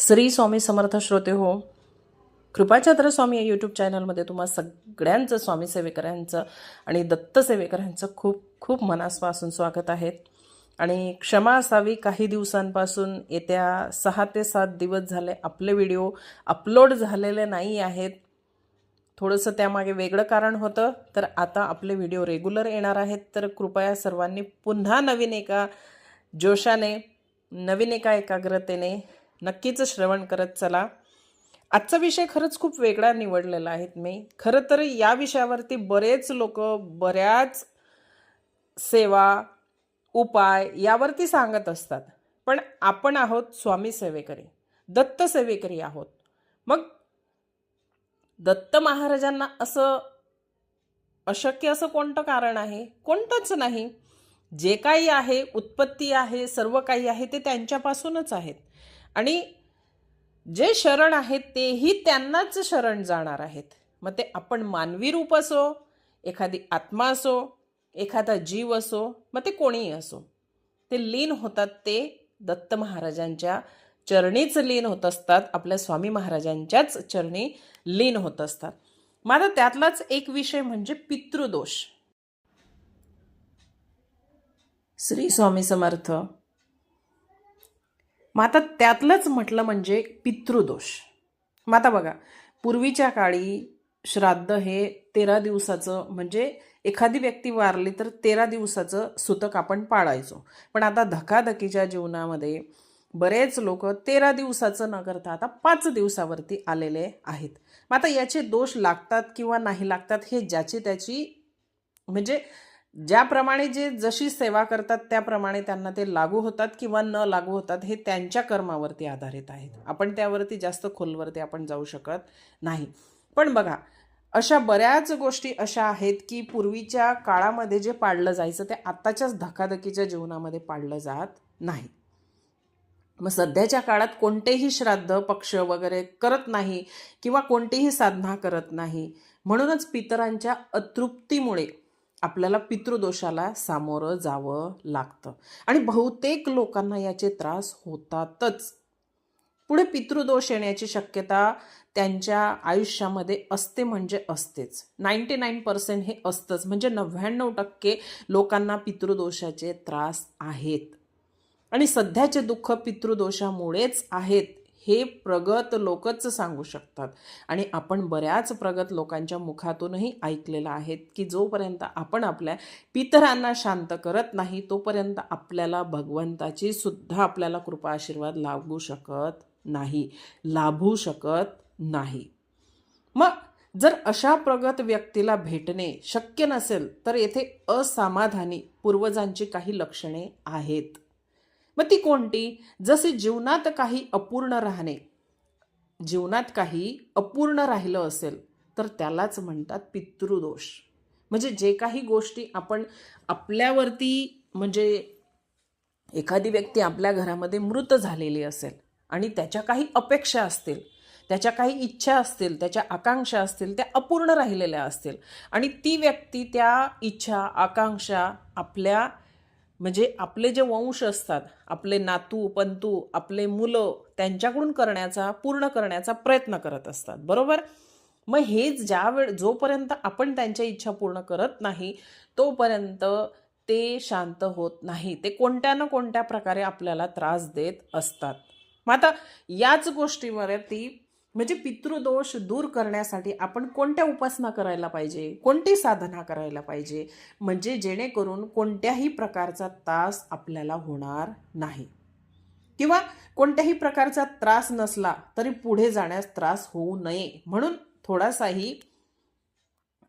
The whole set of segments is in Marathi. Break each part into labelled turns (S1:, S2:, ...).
S1: श्री स्वामी समर्थ श्रोते हो कृपाचंद्र स्वामी या यूट्यूब चॅनलमध्ये तुम्हा सगळ्यांचं स्वामी सेवेकरांचं आणि दत्त सेवेकरांचं खूप खूप मनापासून स्वागत आहे. आणि क्षमा असावी काही दिवसांपासून येत्या सहा ते सात दिवस झाले आपले व्हिडिओ अपलोड झालेले नाही आहेत. थोडंसं त्यामागे वेगळं कारण होतं तर आता आपले व्हिडिओ रेग्युलर येणार आहेत. तर कृपया सर्वांनी पुन्हा नवीन एका जोशाने नवीन एका एकाग्रतेने नक्कीच श्रवण करत चला. आजचा विषय खरंच खूप वेगळा निवडलेला आहे मी. खरं तर या विषयावरती बरेच लोक बऱ्याच सेवा उपाय यावरती सांगत असतात. पण आपण आहोत स्वामी सेवेकरी दत्त सेवेकरी आहोत. मग दत्त महाराजांना असं अशक्य असं कोणतं कारण आहे? कोणतंच नाही. जे काही आहे उत्पत्ती आहे सर्व काही आहे ते त्यांच्यापासूनच आहेत. आणि जे शरण आहेत तेही त्यांनाच शरण जाणार आहेत. मग ते आपण मानवी रूप असो एखादी आत्मा असो एखादा जीव असो मग ते कोणीही असो. ते लीन होतात ते दत्त महाराजांच्या चरणीच लीन होत असतात आपल्या स्वामी महाराजांच्याच चरणी लीन होत असतात. माझा त्यातलाच एक विषय म्हणजे पितृदोष. श्री स्वामी समर्थ मग आता त्यातलंच म्हटलं म्हणजे पितृदोष. मग आता बघा पूर्वीच्या काळी श्राद्ध हे तेरा दिवसाचं म्हणजे एखादी व्यक्ती वारली तर तेरा दिवसाचं सुतक आपण पाळायचो. पण आता धकाधकीच्या जीवनामध्ये बरेच लोक तेरा दिवसाचं न करता आता पाच दिवसावरती आलेले आहेत. मग आता याचे दोष लागतात किंवा नाही लागतात हे ज्याची त्याची म्हणजे ज्याप्रमाणे जे जशी सेवा करतात त्याप्रमाणे त्यांना ते लागू होतात किंवा न लागू होतात हे त्यांच्या कर्मावरती आधारित आहेत. आपण त्यावरती जास्त खोलवरती आपण जाऊ शकत नाही. पण बघा अशा बऱ्याच गोष्टी अशा आहेत की पूर्वीच्या काळामध्ये जे पाळलं जायचं ते आत्ताच्याच धकाधकीच्या जीवनामध्ये पाळलं जात नाही. मग सध्याच्या काळात कोणतेही श्राद्ध पक्ष वगैरे करत नाही किंवा कोणतीही साधना करत नाही. म्हणूनच पितरांच्या अतृप्तीमुळे आपल्याला पितृदोषाला सामोरं जावं लागतं. आणि बहुतेक लोकांना याचे त्रास होतातच. पुढे पितृदोष येण्याची शक्यता त्यांच्या आयुष्यामध्ये असते म्हणजे असतेच. नाईंटी नाईन पर्सेंट हे असतंच. म्हणजे नव्याण्णव टक्के लोकांना पितृदोषाचे त्रास आहेत. आणि सध्याचे दुःख पितृदोषामुळेच आहेत. हे प्रगत लोकच सांगू शकतात. आणि आपण बऱ्याच प्रगत लोकांच्या मुखातूनही ऐकलेलं आहेत की जोपर्यंत आपण आपल्या पितरांना शांत करत नाही तोपर्यंत आपल्याला भगवंताची सुद्धा आपल्याला कृपा आशीर्वाद लागू शकत नाही लाभू शकत नाही. मग जर अशा प्रगत व्यक्तीला भेटणे शक्य नसेल तर येथे असामाधानी पूर्वजांची काही लक्षणे आहेत. मग ती कोणती? जसे जीवनात काही अपूर्ण राहणे जीवनात काही अपूर्ण राहिलं असेल तर त्यालाच म्हणतात पितृदोष. म्हणजे जे काही गोष्टी आपण आपल्यावरती म्हणजे एखादी व्यक्ती आपल्या घरामध्ये मृत झालेली असेल आणि त्याच्या काही अपेक्षा असतील त्याच्या काही इच्छा असतील त्याच्या आकांक्षा असतील त्या अपूर्ण राहिलेल्या असतील आणि ती व्यक्ती त्या इच्छा आकांक्षा आपल्या म्हणजे आपले जे वंश असतात आपले नातू पंतू आपले मुलं त्यांच्याकडून करण्याचा पूर्ण करण्याचा प्रयत्न करत असतात. बरोबर? मग हेच ज्या वेळ जोपर्यंत आपण त्यांच्या इच्छा पूर्ण करत नाही तोपर्यंत ते शांत होत नाही. ते कोणत्या ना कोणत्या प्रकारे आपल्याला त्रास देत असतात. मग आता याच गोष्टीवरती म्हणजे पितृदोष दूर करण्यासाठी आपण कोणत्या उपासना करायला पाहिजे? कोणती साधना करायला पाहिजे? म्हणजे जेणेकरून कोणत्याही प्रकारचा त्रास आपल्याला होणार नाही. किंवा कोणत्याही प्रकारचा त्रास नसला तरी पुढे जाण्यास त्रास होऊ नये. म्हणून थोडासाही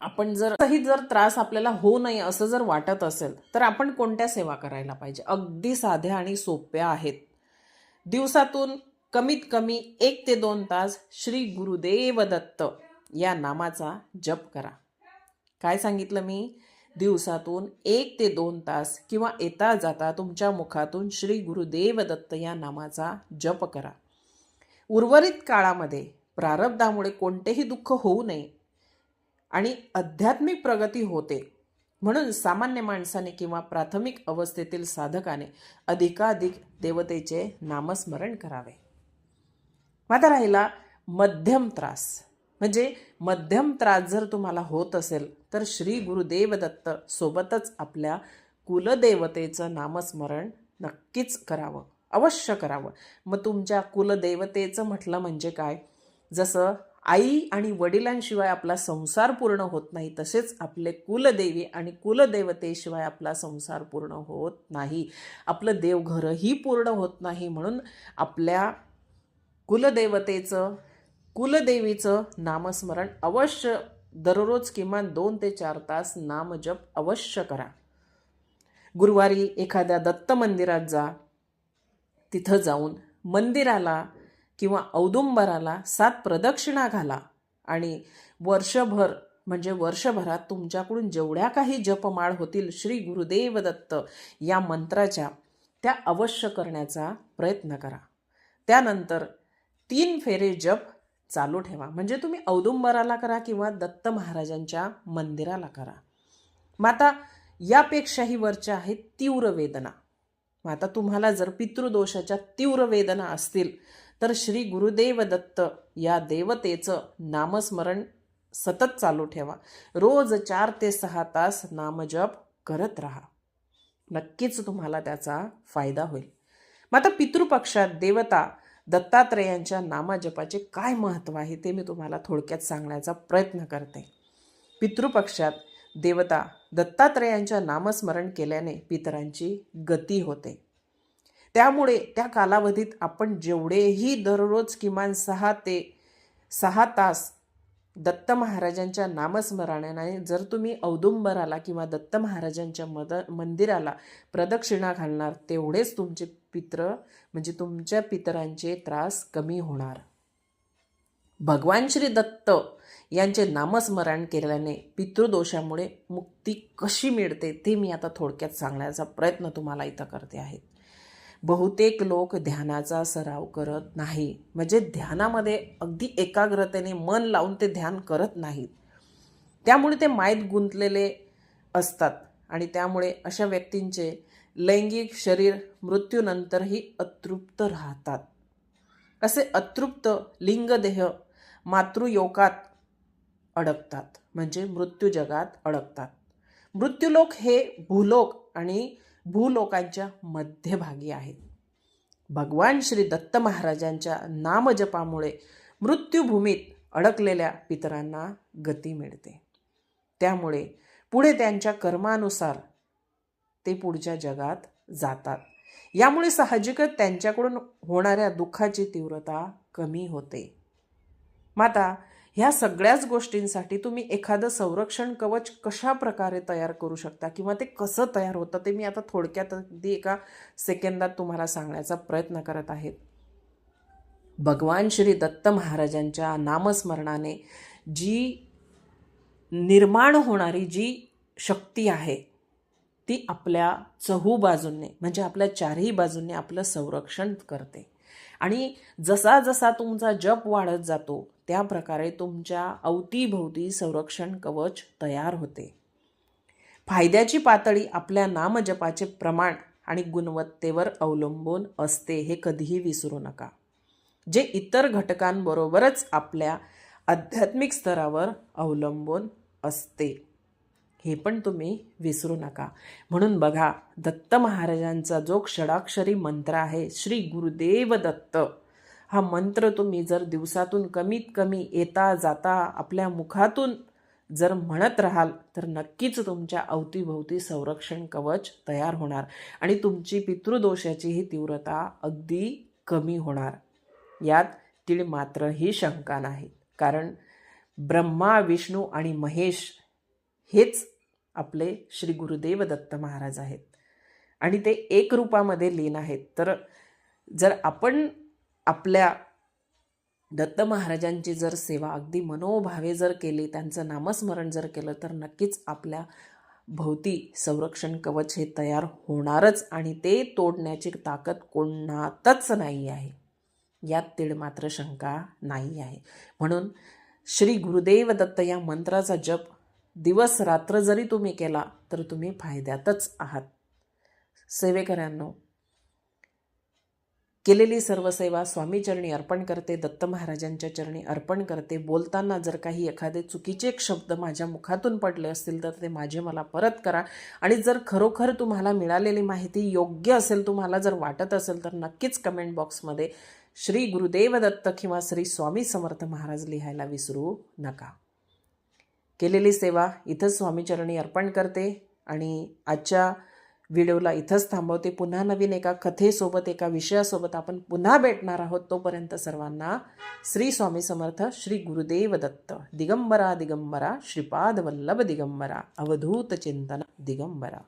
S1: आपण जर काही जर त्रास आपल्याला होऊ नये असं जर वाटत असेल तर आपण कोणत्या सेवा करायला पाहिजे? अगदी साध्या आणि सोप्या आहेत. दिवसातून कमीत कमी एक ते दोन तास श्री गुरुदेव दत्त या नामाचा जप करा. काय सांगितलं मी? दिवसातून एक ते दोन तास किंवा येता जाता तुमच्या मुखातून श्री गुरुदेव दत्त या नामाचा जप करा. उर्वरित काळामध्ये प्रारब्धामुळे कोणतेही दुःख होऊ नये आणि आध्यात्मिक प्रगती होते म्हणून सामान्य माणसाने किंवा प्राथमिक अवस्थेतील साधकाने अधिकाधिक देवतेचे नामस्मरण करावे. मग राहिला मध्यम त्रास. म्हणजे मध्यम त्रास जर तुम्हाला होत असेल तर श्री गुरुदेव दत्त सोबतच आपल्या कुलदेवतेचं नामस्मरण नक्कीच करावं. अवश्य करावं. मग तुमच्या कुलदेवतेचं म्हटलं म्हणजे काय? जसं आई आणि वडिलांशिवाय आपला संसार पूर्ण होत नाही तसेच आपले कुलदेवी आणि कुलदेवतेशिवाय आपला संसार पूर्ण होत नाही. आपलं देवघरही पूर्ण होत नाही म्हणून आपल्या कुलदेवतेचं कुलदेवीचं नामस्मरण अवश्य दररोज किमान दोन ते चार तास नामजप अवश्य करा. गुरुवारी एखाद्या दत्त मंदिरात जा. तिथं जाऊन मंदिराला किंवा औदुंबराला सात प्रदक्षिणा घाला आणि वर्षभर म्हणजे वर्षभरात तुमच्याकडून जेवढ्या काही जपमाळ होतील श्री गुरुदेव दत्त या मंत्राच्या त्या अवश्य करण्याचा प्रयत्न करा. त्यानंतर तीन फेरे जप चालू ठेवा. म्हणजे तुम्ही औदुंबराला करा किंवा दत्त महाराजांच्या मंदिराला करा. माता यापेक्षाही वरच्या आहेत तीव्र वेदना. मग आता तुम्हाला जर पितृदोषाच्या तीव्र वेदना असतील तर श्री गुरुदेव दत्त या देवतेचं नामस्मरण सतत चालू ठेवा. रोज चार ते सहा तास नामजप करत राहा. नक्कीच तुम्हाला त्याचा फायदा होईल. मग आता पितृपक्षात देवता दत्तात्रेयांच्या नामाजपाचे काय महत्त्व आहे ते मी तुम्हाला थोडक्यात सांगण्याचा प्रयत्न करते. पितृपक्षात देवता दत्तात्रेयांच्या नामस्मरण केल्याने पितरांची गती होते. त्यामुळे त्या कालावधीत आपण जेवढेही दररोज किमान सहा ते सहा तास दत्त महाराजांच्या नामस्मरणाने जर तुम्ही औदुंबराला किंवा दत्त महाराजांच्या मद मंदिराला प्रदक्षिणा घालणार तेवढेच तुमचे पित्र म्हणजे तुमच्या पितरांचे त्रास कमी होणार. भगवान श्री दत्त यांचे नामस्मरण केल्याने पितृदोषामुळे मुक्ती कशी मिळते ते मी आता थोडक्यात सांगण्याचा प्रयत्न तुम्हाला इथं करते आहे. बहुतेक लोक ध्यानाचा सराव करत नाही. म्हणजे ध्यानामध्ये अगदी एकाग्रतेने मन लावून ते ध्यान करत नाहीत. त्यामुळे ते माहीत गुंतलेले असतात आणि त्यामुळे अशा व्यक्तींचे लैंगिक शरीर मृत्यूनंतरही अतृप्त राहतात. असे अतृप्त लिंगदेह मातृयोगात अडकतात. म्हणजे मृत्यू जगात अडकतात. मृत्यूलोक हे भूलोक आणि भूलोकांच्या मध्यभागी आहेत. भगवान श्री दत्त महाराजांच्या नामजपामुळे मृत्यूभूमीत अडकलेल्या पितरांना गती मिळते. त्यामुळे पुढे त्यांच्या कर्मानुसार ते पुढच्या जगात जातात. यामुळे साहजिकच त्यांच्याकडून होणाऱ्या दुःखाची तीव्रता कमी होते. माता ह्या सगळ्याच गोष्टींसाठी तुम्ही एखादं संरक्षण कवच कशा प्रकारे तयार करू शकता? किंवा ते कसं तयार होतं? ते मी आता थोडक्यात अगदी एका सेकंदात तुम्हाला सांगण्याचा प्रयत्न करत आहेत भगवान श्री दत्त महाराजांच्या नामस्मरणाने जी निर्माण होणारी जी शक्ती आहे ती आपल्या चहू बाजूंनी म्हणजे आपल्या चारही बाजूंनी आपलं संरक्षण करते. आणि जसा जसा तुमचा जप वाढत जातो त्या प्रकारे तुमच्या अवतीभोवती संरक्षण कवच तयार होते. फायद्याची पातळी आपल्या नामजपाचे प्रमाण आणि गुणवत्तेवर अवलंबून असते हे कधीही विसरू नका. जे इतर घटकांबरोबरच आपल्या आध्यात्मिक स्तरावर अवलंबून असते हे पण तुम्ही विसरू नका. म्हणून बघा दत्त महाराजांचा जो क्षडाक्षरी मंत्र आहे श्री गुरुदेव दत्त हा मंत्र तुम्ही जर दिवसातून कमीत कमी येता जाता आपल्या मुखातून जर म्हणत राहाल तर नक्कीच तुमच्या अवतीभोवती संरक्षण कवच तयार होणार आणि तुमची पितृदोषाचीही तीव्रता अगदी कमी होणार. यात तिळ मात्र ही शंका नाही. कारण ब्रह्मा विष्णू आणि महेश हेच आपले श्री गुरुदेव दत्त महाराज आहेत. आणि ते एक रूपामध्ये लीन आहेत. तर जर आपण आपल्या दत्त महाराजांची जर सेवा अगदी मनोभावे जर केली त्यांचं नामस्मरण जर केलं तर नक्कीच आपल्या भोवती संरक्षण कवच हे तयार होणारच आणि ते तोडण्याची ताकद कोणातच नाही आहे. यात तीळ मात्र शंका नाही आहे. म्हणून श्री गुरुदेव दत्त या मंत्राचा जप दिवस रात्र जरी तुम्ही केला तर तुम्ही फायद्यातच आहात. सेवेकऱ्यांनो केलेली सर्व सेवा स्वामी चरणी अर्पण करते दत्त महाराजांच्या चरणी अर्पण करते. बोलताना जर काही एखादे चुकीचे एक शब्द माझ्या मुखातून पडले असतील तर ते माझे मला परत करा. आणि जर खरोखर तुम्हाला मिळालेली माहिती योग्य असेल तुम्हाला जर वाटत असेल तर नक्कीच कमेंट बॉक्समध्ये श्री गुरुदेव दत्त किंवा श्री स्वामी समर्थ महाराज लिहायला विसरू नका. केलेली सेवा इथंच स्वामीचरणी अर्पण करते आणि आजच्या व्हिडिओला इथंच थांबवते. पुन्हा नवीन एका कथेसोबत एका विषयासोबत आपण पुन्हा भेटणार आहोत. तोपर्यंत सर्वांना श्री स्वामी समर्थ श्री गुरुदेव दत्त. दिगंबरा दिगंबरा. श्रीपाद वल्लभ दिगंबरा. अवधूत चिंतन दिगंबरा.